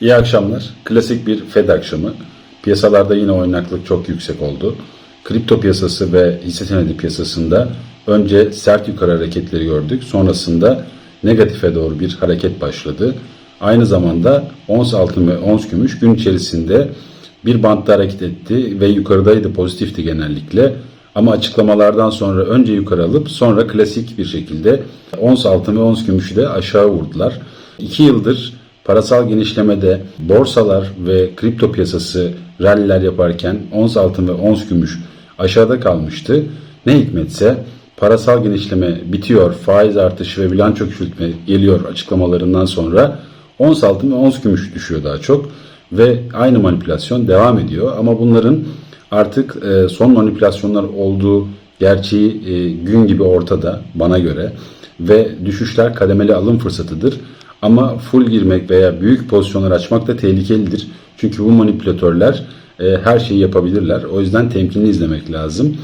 İyi akşamlar. Klasik bir Fed akşamı. Piyasalarda yine oynaklık çok yüksek oldu. Kripto piyasası ve hisse senedi piyasasında önce sert yukarı hareketleri gördük. Sonrasında negatife doğru bir hareket başladı. Aynı zamanda ons altın ve ons gümüş gün içerisinde bir bantta hareket etti ve yukarıdaydı pozitifti genellikle. Ama açıklamalardan sonra önce yukarı alıp sonra klasik bir şekilde ons altın ve ons gümüşü de aşağı vurdular. İki yıldır parasal genişlemede borsalar ve kripto piyasası ralliler yaparken ons altın ve ons gümüş aşağıda kalmıştı. Ne hikmetse parasal genişleme bitiyor, faiz artışı ve bilanço küçültme geliyor açıklamalarından sonra ons altın ve ons gümüş düşüyor daha çok ve aynı manipülasyon devam ediyor ama bunların artık e, son manipülasyonlar olduğu gerçeği e, gün gibi ortada bana göre ve düşüşler kademeli alım fırsatıdır. Ama full girmek veya büyük pozisyonlar açmak da tehlikelidir. Çünkü bu manipülatörler e, her şeyi yapabilirler. O yüzden temkinli izlemek lazım.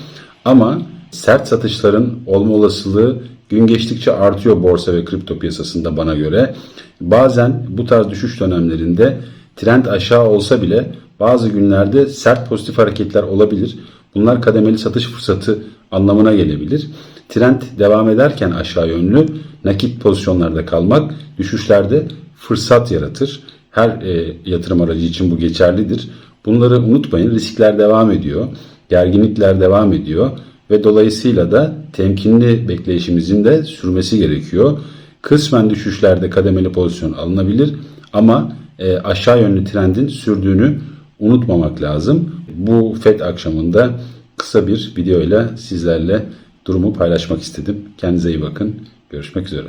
Ama sert satışların olma olasılığı gün geçtikçe artıyor borsa ve kripto piyasasında bana göre. Bazen bu tarz düşüş dönemlerinde trend aşağı olsa bile bazı günlerde sert pozitif hareketler olabilir. Bunlar kademeli satış fırsatı anlamına gelebilir. Trend devam ederken aşağı yönlü nakit pozisyonlarda kalmak düşüşlerde fırsat yaratır. Her e, yatırım aracı için bu geçerlidir. Bunları unutmayın. Riskler devam ediyor. Gerginlikler devam ediyor ve dolayısıyla da temkinli bekleyişimizin de sürmesi gerekiyor. Kısmen düşüşlerde kademeli pozisyon alınabilir ama e, aşağı yönlü trendin sürdüğünü unutmamak lazım. Bu FED akşamında kısa bir videoyla sizlerle durumu paylaşmak istedim. Kendinize iyi bakın. Görüşmek üzere.